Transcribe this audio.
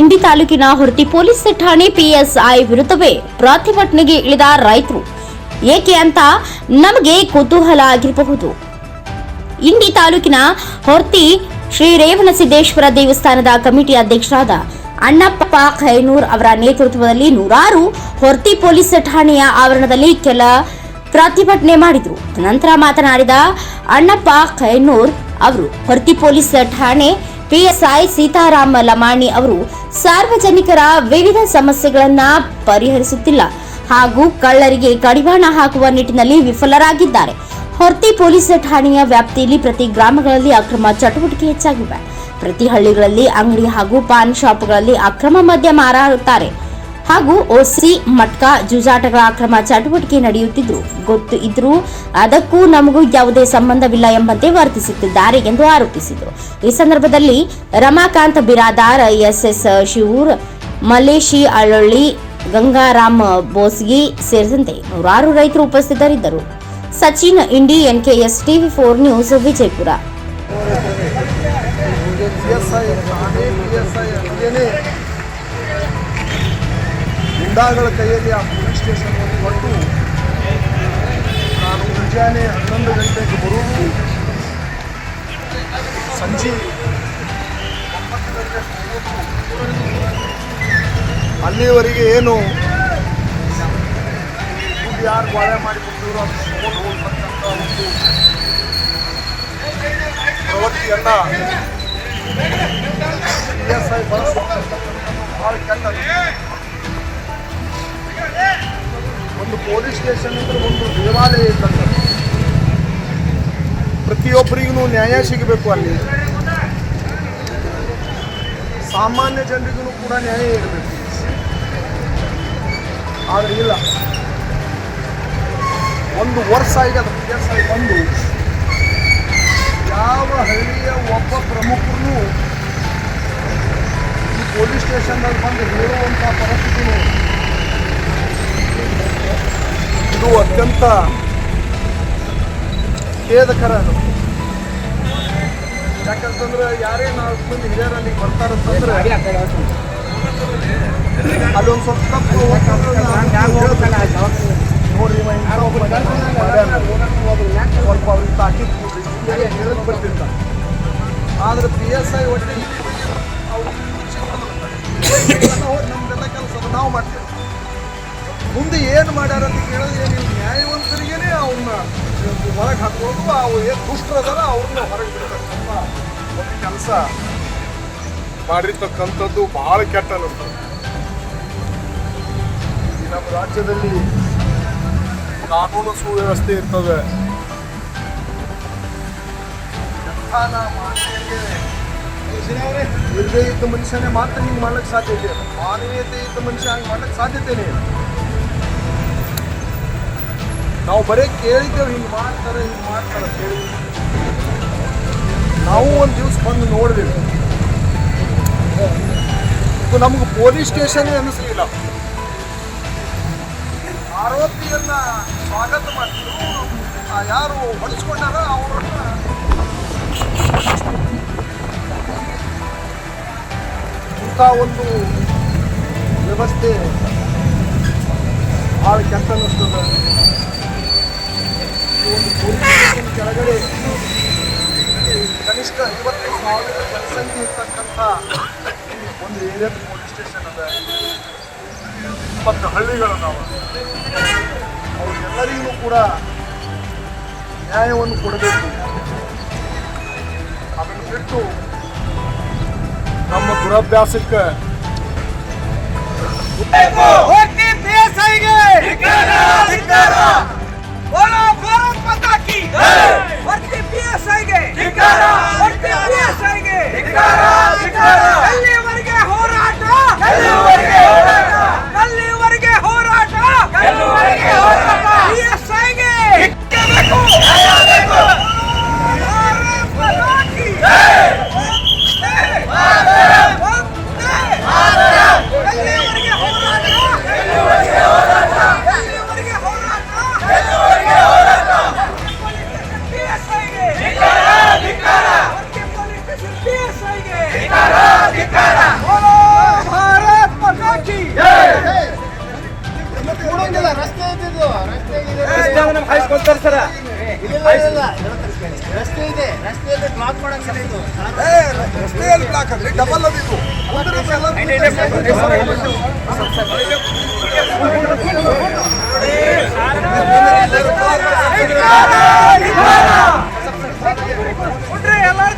ಇಂಡಿ ತಾಲೂಕಿನ ಹೊರತಿ ಪೊಲೀಸ್ ಠಾಣೆ ಪಿಎಸ್ಐ ವಿರುದ್ಧವೇ ಪ್ರತಿಭಟನೆಗೆ ಇಳಿದ ರೈತರು. ಏಕೆ ಅಂತ ನಮಗೆ ಕುತೂಹಲ ಆಗಿರಬಹುದು. ಇಂಡಿ ತಾಲೂಕಿನ ಹೊರ್ತಿ ಶ್ರೀ ರೇವಣಸಿದ್ದೇಶ್ವರ ದೇವಸ್ಥಾನದ ಕಮಿಟಿ ಅಧ್ಯಕ್ಷರಾದ ಅಣ್ಣಪ್ಪ ಖೈನೂರ್ ಅವರ ನೇತೃತ್ವದಲ್ಲಿ ನೂರಾರು ಹೊರ್ತಿ ಪೊಲೀಸ್ ಠಾಣೆಯ ಆವರಣದಲ್ಲಿ ಕೆಲ ಪ್ರತಿಭಟನೆ ಮಾಡಿದರು. ನಂತರ ಮಾತನಾಡಿದ ಅಣ್ಣಪ್ಪ ಖೈನೂರ್ ಅವರು, ಹೊರ್ತಿ ಪೊಲೀಸ್ ಠಾಣೆ ಪಿಎಸ್ಐ ಸೀತಾರಾಮ ಲಮಾಣಿ ಅವರು ಸಾರ್ವಜನಿಕರ ವಿವಿಧ ಸಮಸ್ಯೆಗಳನ್ನ ಪರಿಹರಿಸುತ್ತಿಲ್ಲ ಹಾಗೂ ಕಳ್ಳರಿಗೆ ಕಡಿವಾಣ ಹಾಕುವ ನಿಟ್ಟಿನಲ್ಲಿ ವಿಫಲರಾಗಿದ್ದಾರೆ. ಹೊರ್ತಿ ಪೊಲೀಸ್ ಠಾಣೆಯ ವ್ಯಾಪ್ತಿಯಲ್ಲಿ ಪ್ರತಿ ಗ್ರಾಮಗಳಲ್ಲಿ ಅಕ್ರಮ ಚಟುವಟಿಕೆ ಹೆಚ್ಚಾಗಿವೆ. ಪ್ರತಿ ಹಳ್ಳಿಗಳಲ್ಲಿ ಅಂಗಡಿ ಹಾಗೂ ಪಾನ್ ಶಾಪ್ಗಳಲ್ಲಿ ಅಕ್ರಮ ಮದ್ಯ ಮಾರಾಡುತ್ತಾರೆ. ಹಾಗೂ ಓಸಿ ಮಟ್ಕಾ ಜೂಜಾಟಗಳ ಅಕ್ರಮ ಚಟುವಟಿಕೆ ನಡೆಯುತ್ತಿದ್ದು ಗೊತ್ತು ಇದ್ರೂ ಅದಕ್ಕೂ ನಮಗೂ ಯಾವುದೇ ಸಂಬಂಧವಿಲ್ಲ ಎಂಬಂತೆ ವರ್ತಿಸುತ್ತಿದ್ದಾರೆ ಎಂದು ಆರೋಪಿಸಿದರು. ಈ ಸಂದರ್ಭದಲ್ಲಿ ರಮಾಕಾಂತ್ ಬಿರಾದಾರ್, ಎಸ್ಎಸ್ ಶಿವೂರ್, ಮಲೇಶಿ ಅಳೊಳ್ಳಿ, ಗಂಗಾರಾಮ್ ಬೋಸ್ಗಿ ಸೇರಿದಂತೆ ನೂರಾರು ರೈತರು ಉಪಸ್ಥಿತರಿದ್ದರು. Sachin, Indi, NKS, TV four news, Vijayapura. ಗುಂಡಾಗಳ ಕೈಯಲ್ಲಿ ಆ ಪೊಲೀಸ್ ಸ್ಟೇಷನ್ ಕೊಟ್ಟು ನಾನು ಮುಂಜಾನೆ ಹನ್ನೊಂದು ಗಂಟೆಗೆ ಬರುವುದು. ಸಂಜೆ ಒಂಬತ್ತು ಗಂಟೆಗೆ ಅಲ್ಲಿವರೆಗೆ ಏನು ಯಾರು ಬಾಳೆ ಮಾಡಿಕೊಟ್ಟಿದ್ರು, ಅದು ತಗೊಂಡು ಹೋಗ್ತಕ್ಕಂಥ ಒಂದು ಪ್ರವೃತ್ತಿಯನ್ನು ಪಿ ಎಸ್ ಐ ಭಾಳ ಕೆಟ್ಟದು ಒಂದು ಪೊಲೀಸ್ ಸ್ಟೇಷನ್ ಅಂದ್ರೆ ಒಂದು ದೇವಾಲಯ ಇದ್ದಂಗೆ ಪ್ರತಿಯೊಬ್ಬರಿಗೂ ನ್ಯಾಯ ಸಿಗಬೇಕು ಅಲ್ಲಿ. ಸಾಮಾನ್ಯ ಜನರಿಗೂ ಕೂಡ ನ್ಯಾಯ ಇರಬೇಕು. ಆದರೆ ಇಲ್ಲ. ಒಂದು ವರ್ಷ ಈಗ ಅದು ಐ ಬಂದು ಯಾವ ಹಳ್ಳಿಯ ಒಬ್ಬ ಪ್ರಮುಖರು ಈ ಪೊಲೀಸ್ ಸ್ಟೇಷನ್ನಲ್ಲಿ ಬಂದು ಹೇಳುವಂಥ ಪರಿಸ್ಥಿತಿ ನೋಡಿ. ಇದು ಅತ್ಯಂತ ಖೇದಕರ ಅದು ಯಾಕಂತಂದ್ರೆ ಯಾರೇ ನಾಲ್ಕು ಮಂದಿ ಹಿರಿಯರು ಅಲ್ಲಿಗೆ ಬರ್ತಾರಂತಂದ್ರೆ ಅಲ್ಲೊಂದು ಸ್ವಲ್ಪ ತಪ್ಪು ನೋಡ್ರಿ. ಸ್ವಲ್ಪ ಅವ್ರಿಗೆ ತಾಕೀತು ಕೊಡ್ರಿ. ಹೀಗೆ ಹೇಳಕ್ ಬರ್ತಿದ್ದ ಆದ್ರೆ ಪಿ ಎಸ್ ಐ ಒಟ್ಟಿಗೆ ಅವ್ರು ನಮ್ದೆಲ್ಲ ಕೆಲಸ ನಾವು ಮಾಡ್ತೇವೆ. ಮುಂದೆ ಏನು ಮಾಡ್ಯಾರ ಅಂತ ಕೇಳಿದ್ರೆ ನೀವು ನ್ಯಾಯವಂತರಿಗೇನೆ ಅವ್ರನ್ನ ಹೊರಗೆ ಹಾಕೋದು ಅವು ಏನು ದುಷ್ಟರದಾರ ಅವ್ರನ್ನ ಹೊರಗೆ ಬಿಡ್ತಕ್ಕಂಥ ಒಂದು ಕೆಲಸ ಮಾಡಿರ್ತಕ್ಕಂಥದ್ದು ಬಹಳ ಕೆಟ್ಟ ಅನಿಸ್ತದೆ ನಮ್ಮ ರಾಜ್ಯದಲ್ಲಿ ಕಾನೂನು ಸುವ್ಯವಸ್ಥೆ ಇರ್ತದೆ. ಇದ್ದ ಮನುಷ್ಯನೇ ಮಾತ್ರ ಹಿಂಗೆ ಮಾಡ್ಲಿಕ್ಕೆ ಸಾಧ್ಯತೆ ಮಾನವೀಯತೆ ಇದ್ದ ಮನುಷ್ಯ ಹಂಗೆ ಮಾಡ್ಲಿಕ್ಕೆ ಸಾಧ್ಯತೆನೇ ಇಲ್ಲ. ನಾವು ಬರೀ ಕೇಳಿದ್ದೇವೆ, ಹಿಂಗೆ ಮಾಡ್ತಾರೆ ಹಿಂಗೆ ಮಾಡ್ತಾರೆ ಕೇಳಿ ನಾವು ಒಂದು ದಿವ್ಸ ಬಂದು ನೋಡಿದೆವು. ಇದು ನಮ್ಗೆ ಪೊಲೀಸ್ ಸ್ಟೇಷನ್ ಅನ್ನಿಸ್ಲಿಲ್ಲ ಆರೋಪಿಯನ್ನ ಸ್ವಾಗತ ಮಾಡಿದ್ರು. ಯಾರು ಹೊಡೆಸ್ಕೊಂಡಾರ ಅವರನ್ನ ಇಂಥ ಒಂದು ವ್ಯವಸ್ಥೆ ಭಾಳ ಕೆಟ್ಟ ಅನ್ನಿಸ್ತದೆ ಈ ಒಂದು ಪೊಲೀಸ್ ಸ್ಟೇಷನ್ ಕೆಳಗಡೆ ಕನಿಷ್ಠ ಐವತ್ತು ಸಾವಿರ ಜನಸಂಖ್ಯೆ ಇರ್ತಕ್ಕಂಥ ಒಂದು ಏರಿಯಾದ ಪೊಲೀಸ್ ಸ್ಟೇಷನ್ ಅದ ಇಪ್ಪತ್ತು ಹಳ್ಳಿಗಳದಾವ ಅವ್ರಿಗೆಲ್ಲರಿಗೂ ಕೂಡ ನ್ಯಾಯವನ್ನು ಕೊಡಬೇಕು. ಅದನ್ನು ಬಿಟ್ಟು ನಮ್ಮ ದುರಭ್ಯಾಸಕ್ಕೆ ಹೋಗಿ ಬೇಸಾಯಿಗೆ ವರ್ತಿ ಪಿಎಸ್ಐಗೆ ವರ್ತಿ ಪಿಎಸ್ಐಗೆ ಕಾಯ್ಕೊಂತಾರೆ ಸರ್ ರಸ್ತೆ ಇದೆ ರಸ್ತೆಯಲ್ಲಿ ಬ್ಲಾಕ್ ಮಾಡಕ್ ಸರ್ ಇದು ರಸ್ತೆಯಲ್ಲಿ ಬ್ಲಾಕ್ ಡಬಲ್ ಅದು ಇದು ಎಲ್ಲಾರು